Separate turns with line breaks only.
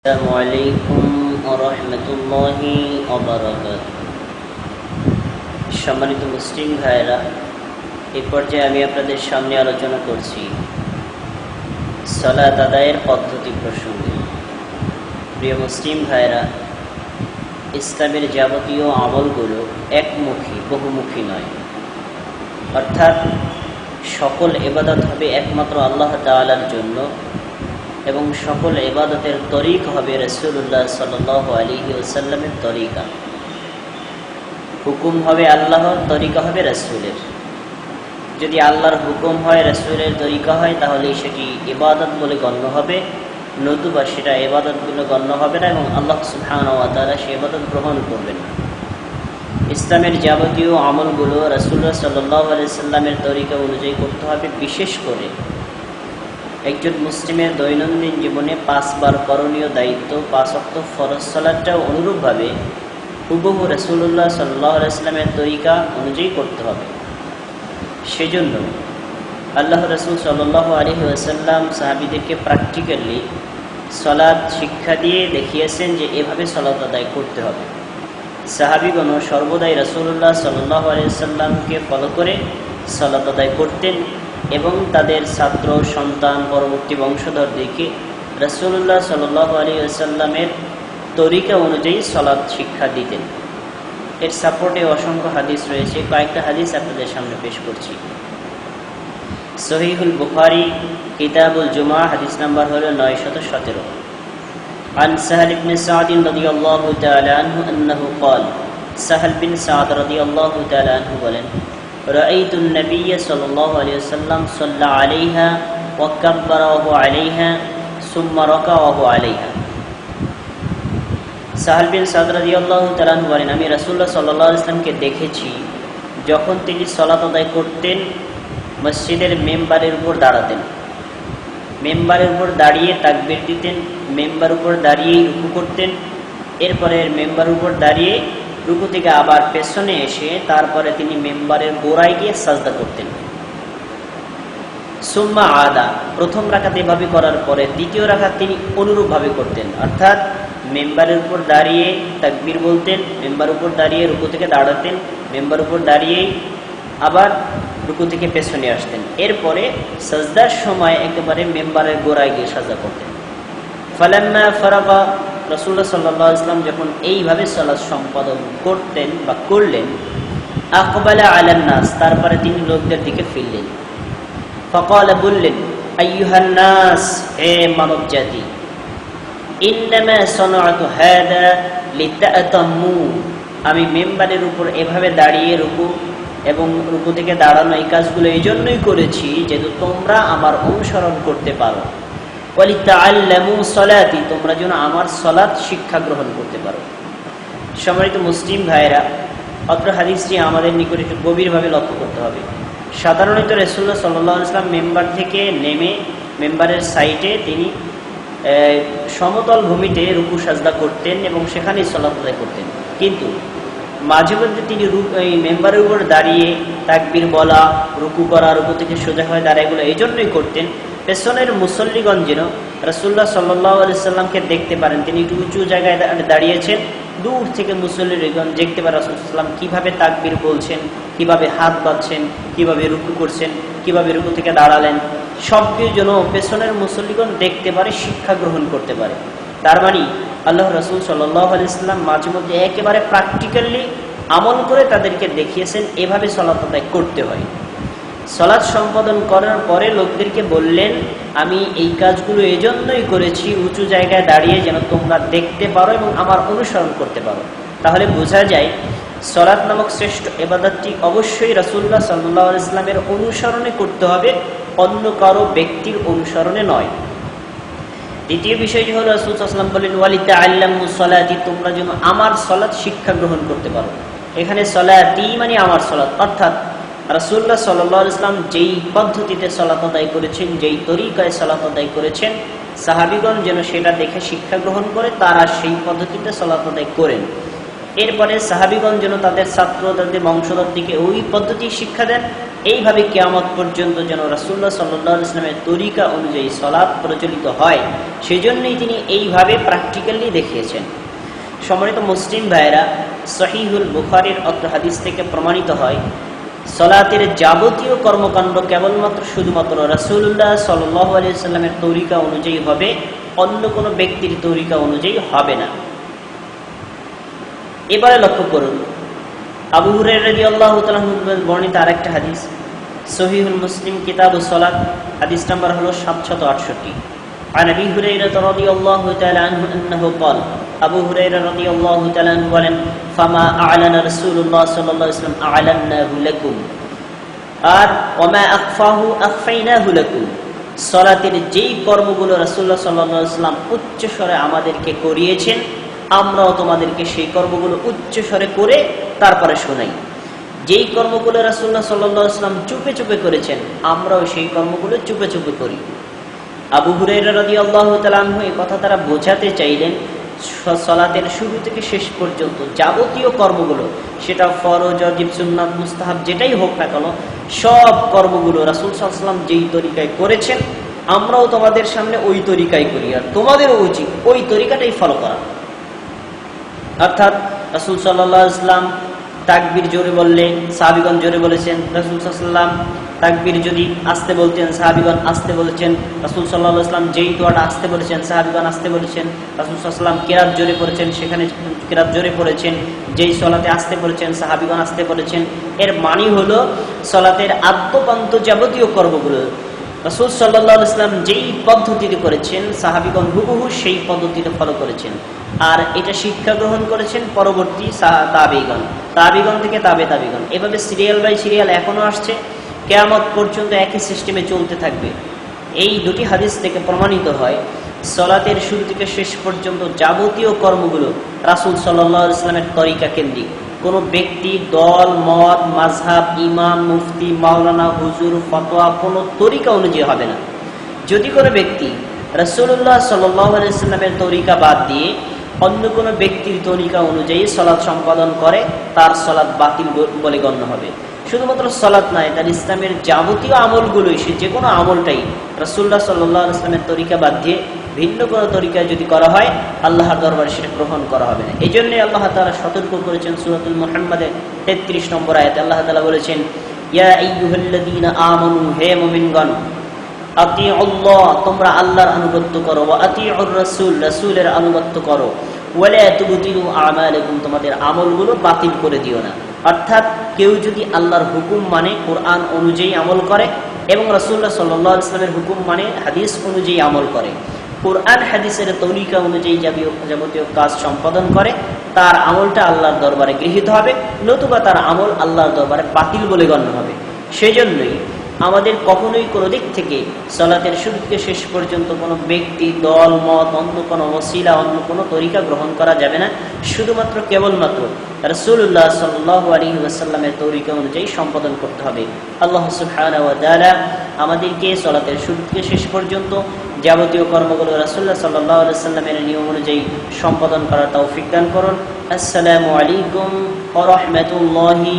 السلام عليكم ورحمة الله وبركاته সম্মানিত মুসলিম ভাইরা এই পর্যায়ে আমি আপনাদের সামনে আলোচনা করছি সলাত আদায়ের পদ্ধতি প্রসঙ্গে প্রিয় মুসলিম ভাইরা ইসলামের যাবতীয় আমলগুলো একমুখী বহুমুখী নয় অর্থাৎ সকল এবাদত হবে একমাত্র আল্লাহ তাআলার জন্য এবং সকল এবাদতের তরিক হবে রসুল্লাহ সাল আলী ওসাল্লামের তরিকা। হুকুম হবে আল্লাহর, তরিকা হবে রসুলের। যদি আল্লাহর হুকুম হয়, রসুলের তরিকা হয়, তাহলে সেটি ইবাদত বলে গণ্য হবে। নতুবা সেটা এবাদত বলে গণ্য হবে না এবং আল্লাহ সুহানা সে এবাদত গ্রহণ করবেন না। ইসলামের যাবতীয় আমলগুলো রসুল্লাহ সাল্লাহ আলাইসাল্লামের তরিকা অনুযায়ী করতে হবে, বিশেষ করে একজন মুসলিমের দৈনন্দিন জীবনে পাঁচবার করণীয় দায়িত্ব পাঁচ অক্ট ফরজ সালাদটাও অনুরূপভাবে হুবহু রসুল্লাহ সাল্লাহ ইসলামের তরিকা অনুযায়ী করতে হবে। সেজন্য আল্লাহ রসুল সাল্লাহ আলী আসাল্লাম সাহাবিদেরকে প্র্যাকটিক্যালি সলাদ শিক্ষা দিয়ে দেখিয়েছেন যে এভাবে সলাদ আদায় করতে হবে। সাহাবিগণ সর্বদাই রসুল্লাহ সাল্লাহ আলিয়াল্লামকে ফলো করে সলাত আদায় করতেন। এবং তাদের ছাত্র সন্তান পরবর্তী বংশধরদেরকে রসুল্লাহ সাল্লাহ আলী আসাল্লামের তরিকা অনুযায়ী সলাদ শিক্ষা দিতেন এর সাপোর্টে অসংখ্য হাদিস রয়েছে কয়েকটা হাদিস আপনাদের সামনে পেশ করছি সহিহুল বুখারি কিতাবুল জুমা হাদিস নাম্বার হল নয় শত সতেরো عن سهل بن سعد رضي الله تعالى عنه أنه قال سهل بن سعد رضي الله تعالى عنه বলেন رأيت النبي صلى الله عليه وسلم صلى عليها وكبر وهو عليها ثم ركع وهو عليها সাহাল বিন সাদ রাদিয়াল্লাহু তাআলা বলেন আমি রাসূলুল্লাহ সাল্লাল্লাহু আলাইহি ইসলামকে দেখেছি যখন তিনি সালাত আদায় করতেন মসজিদের মেম্বারের উপর দাঁড়াতেন মেম্বারের উপর দাঁড়িয়ে তাকবির দিতেন মেম্বার উপর দাঁড়িয়েই রুকু করতেন এরপরে মেম্বার উপর দাঁড়িয়ে রুকু থেকে আবার পেছনে এসে তারপরে তিনি মেম্বারের গোড়ায় গিয়ে সাজদা করতেন। সুম্মা আদা, প্রথম রাখাত এভাবে করার পরে দ্বিতীয় রাখাত তিনি অনুরূপভাবে করতেন। অর্থাৎ মেম্বারের উপর দাঁড়িয়ে তাকবির বলতেন, মেম্বার উপর দাঁড়িয়ে রুকু থেকে দাঁড়াতেন, মেম্বার উপর দাঁড়িয়েই আবার রুকু থেকে পেছনে আসতেন। এরপরে সাজদার সময় একেবারে মেম্বারের গোড়ায় গিয়ে সাজা করতেন। ফালাম্মা ফরাবা রসুল্লাহ সাল্লাহ ইসলাম যখন এইভাবে সালাদ সম্পাদন করতেন বা করলেন, আকবালা আলান্নাস তারপরে তিনি লোকদের দিকে ফিরলেন। ফকাল বললেন আইয়ুহান্নাস হে মানব জাতি আমি মেম্বারের উপর এভাবে দাঁড়িয়ে রুকু এবং রুকু থেকে দাঁড়ানো এই কাজগুলো এই জন্যই করেছি যেহেতু তোমরা আমার অনুসরণ করতে পারো। সলাতি, তোমরা যেন আমার সলাৎ শিক্ষা গ্রহণ করতে পারো। সম্মানিত মুসলিম ভাইয়েরা, অত্র হাদিসটি আমাদের নিকট একটু গভীরভাবে লক্ষ্য করতে হবে। সাধারণত রসুল্লাহ সাল্লাহ ইসলাম মেম্বার থেকে নেমে মেম্বারের সাইটে তিনি সমতল ভূমিতে রুকু সাজদা করতেন এবং সেখানেই সলাৎ আদায় করতেন। কিন্তু মাঝে মধ্যে তিনি মেম্বারের উপর দাঁড়িয়ে তাকবির বলা, রুকু করা, রুকু থেকে সোজা হয়ে দাঁড়া এগুলো এই জন্যই করতেন পেছনের যেন রসুল্লাহ সাল্লাহ দেখতে পারেন। তিনি একটু উঁচু জায়গায় দাঁড়িয়েছেন। দূর থেকে মুসল্লিগণ দেখতে পারে রসুলাম কীভাবে তাকবির বলছেন, কীভাবে হাত বাঁধছেন, কীভাবে রুকু করছেন, কীভাবে রুকু থেকে দাঁড়ালেন। সব কিছু যেন পেছনের মুসল্লিগণ দেখতে পারে, শিক্ষা গ্রহণ করতে পারে। তার মানে আল্লাহ রসুল সাল্লাহ আলাইসাল্লাম মাঝে মধ্যে একেবারে প্র্যাকটিক্যালি আমল করে তাদেরকে দেখিয়েছেন, এভাবে সলাত করতে হয়। সলাৎ সম্পাদন করার পরে লোকদেরকে বললেন, আমি এই কাজগুলো এজন্যই করেছি, উঁচু জায়গায় দাঁড়িয়ে যেন তোমরা দেখতে পারো এবং আমার অনুসরণ করতে পারো। তাহলে বোঝা যায়, সলাৎ নামক শ্রেষ্ঠ এবাদতটি অবশ্যই রাসুল্লাহ সাল্লাহ ইসলামের অনুসরণে করতে হবে, অন্য কারও ব্যক্তির অনুসরণে নয়। দ্বিতীয় বিষয়টি হল রাসুল আসলাম বলেন ওয়ালিতে আল্লাহ সলাতি, তোমরা যেন আমার সলাৎ শিক্ষা গ্রহণ করতে পারো। এখানে সলাতি মানে আমার সলাৎ, অর্থাৎ রাসুল্লাহ সাল্লাহ ইসলাম যেই পদ্ধতিতে সলাত আদায় করেছেন, যেই তরিকায় সলাত আদায় করেছেন, সাহাবিগণ যেন সেটা দেখে শিক্ষা গ্রহণ করে, তারা সেই পদ্ধতিতে সলাত আদায় করেন। এরপরে সাহাবিগঞ্জ যেন তাদের ছাত্র, তাদের বংশধরদিকে ওই পদ্ধতি শিক্ষা দেন, এইভাবে কেয়ামত পর্যন্ত যেন রাসুল্লাহ সাল্লাহ ইসলামের তরিকা অনুযায়ী সলাপ প্রচলিত হয়। সেই জন্যই তিনি এইভাবে প্র্যাকটিক্যালি দেখিয়েছেন। সম্মানিত মুসলিম ভাইয়েরা, সহিহুল বুখারির অত্র হাদিস থেকে প্রমাণিত হয় সলাতের যাবতীয় কর্মকাণ্ড কেবলমাত্র শুধুমাত্র রাসুল্লাহ সাল্লাহ আলিয়াল্লামের তরিকা অনুযায়ী হবে অন্য কোনো ব্যক্তির তরিকা অনুযায়ী হবে না এবারে লক্ষ্য করুন আবু হুরের রাজি আল্লাহ বর্ণিত আরেকটা হাদিস সহিহুল মুসলিম কিতাব সলাত হাদিস নাম্বার হলো সাতশত আটষট্টি عن ابي هريره رضي الله تعالى عنه انه قال আবু হুরাইরা রাদিয়াল্লাহু তাআলা বলেন, ফামা আ'লানা রাসূলুল্লাহ সাল্লাল্লাহু আলাইহি ওয়াসাল্লাম আ'লানাহু লাকুম আর ওমা আখফাহু আখফাইনাহু লাকুম। সলাতের যেই কর্মগুলো রাসূলুল্লাহ সাল্লাল্লাহু আলাইহি ওয়াসাল্লাম উচ্চ স্বরে আমাদেরকে করিয়েছেন, আমরাও তোমাদেরকে সেই কর্মগুলো উচ্চ স্বরে করে তারপরে শোনাই। যেই কর্মগুলো রাসুল্লাহ সাল্লাম চুপে চুপে করেছেন, আমরাও সেই কর্মগুলো চুপে চুপে করি। আবু হুরাইরা রাদিয়াল্লাহু তাআলা এই কথা তারা বোঝাতে চাইলেন সলাতের শুরু থেকে শেষ পর্যন্ত যাবতীয় কর্মগুলো, সেটা ফরজ, অজিব, সুন্নাত, মুস্তাহাব, যেটাই হোক না কেন, সব কর্মগুলো রাসুল সাল্লাম যেই তরিকায় করেছেন, আমরাও তোমাদের সামনে ওই তরিকাই করি, আর তোমাদেরও উচিত ওই তরিকাটাই ফলো করা। অর্থাৎ রাসুল সাল্লাহ ইসলাম তাকবির জোরে বললে সাহাবিগণ জোরে বলেছেন, রাসুল সাল্লাম তাকবির যদি আসতে বলতেন, সাহাবিগণ আসতে বলেছেন, রাসুল সাল্লাহ ইসলাম যেই দোয়াটা আসতে বলেছেন, সাহাবিগণ আসতে বলেছেন, রাসুল সাল্লাম কেরাত জোরে পড়েছেন, সেখানে কেরাত জোরে পড়েছেন, যেই সলাতে আসতে বলেছেন, সাহাবিগণ আসতে বলেছেন, এর মানি হলো সলাতের আদ্যপান্ত যাবতীয় কর্মগুলো। রসুল সাল্লাহ ইসলাম যেই পদ্ধতিতে করেছেন, সাহাবিগণ হুবহু সেই পদ্ধতিতে ফলো করেছেন। আর এটা শিক্ষা গ্রহণ করেছেন পরবর্তী তাবিগণ তাবিগণ থেকে তাবে তাবিগণ এভাবে সিরিয়াল বাই সিরিয়াল এখনও আসছে। কেয়ামত পর্যন্ত একই সিস্টেমে চলতে থাকবে। এই দুটি হাদিস থেকে প্রমাণিত হয়, সলাতের শুরু থেকে শেষ পর্যন্ত যাবতীয় কর্মগুলো রাসুল সাল্লাহ ইসলামের তরিকা কেন্দ্রিক। কোনো ব্যক্তি, দল, মত মাঝহাব ইমাম, মুফতি, মাওলানা, হুজুর, ফতোয়া, কোনো তরিকা অনুযায়ী হবে না। যদি কোনো ব্যক্তি রসুল্লাহ সাল্লামের তরিকা বাদ দিয়ে অন্য কোনো ব্যক্তির তরিকা অনুযায়ী সলাৎ সম্পাদন করে, তার সলাৎ বাতিল বলে গণ্য হবে। শুধুমাত্র সলাৎ নয় তার ইসলামের যাবতীয় আমলগুলোই, সে যে কোনো আমলটাই রসুল্লাহ সাল্লাহ ইসলামের তরিকা বাদ দিয়ে ভিন্ন কোনো তরিকায় যদি করা হয়, আল্লাহর দরবারে সেটা গ্রহণ করা হবে না। এই জন্যই আল্লাহ তালা সতর্ক করেছেন সুরাতুল মোহাম্মদে তেত্রিশ নম্বর আয়াত। আল্লাহ তালা বলেছেন তোমরা আল্লাহর আনুগত্য করো রসুল, রসুলের আনুগত্য করো। তোমাদের আমলগুলো বাতিল করে দিও না। অর্থাৎ কেউ যদি আল্লাহর হুকুম মানে কোরআন অনুযায়ী আমল করে এবং রসুল্লাহ সাল্লাহ ইসলামের হুকুম মানে হাদিস অনুযায়ী আমল করে। কোরআন হাদিসের তরিকা অনুযায়ী যাবতীয় কাজ সম্পাদন করে, তার আমলটা আল্লাহর দরবারে গৃহীত হবে, নতুবা তার আমল আল্লাহর দরবারে বাতিল বলে গণ্য হবে। সেজন্যই আমাদের কখনোই কোনো দিক থেকে সলাতের শুরু থেকে শেষ পর্যন্ত কোনো ব্যক্তি, দল, মত, অন্য কোনো ওসিলা, অন্য কোনো তরিকা গ্রহণ করা যাবে না। শুধুমাত্র কেবলমাত্র রসুল্লাহ সাল্লাহ আলী ওয়াসাল্লামের তরিকা অনুযায়ী সম্পাদন করতে হবে। আল্লাহ সুহানা আমাদেরকে সলাতের শুরু থেকে শেষ পর্যন্ত যাবতীয় কর্মগুলো রাসুল্লাহ সাল্লাহ সাল্লামের নিয়ম অনুযায়ী সম্পাদন করার তৌফিক দান করুন। আসসালামু আলাইকুম রহমতুল্লাহি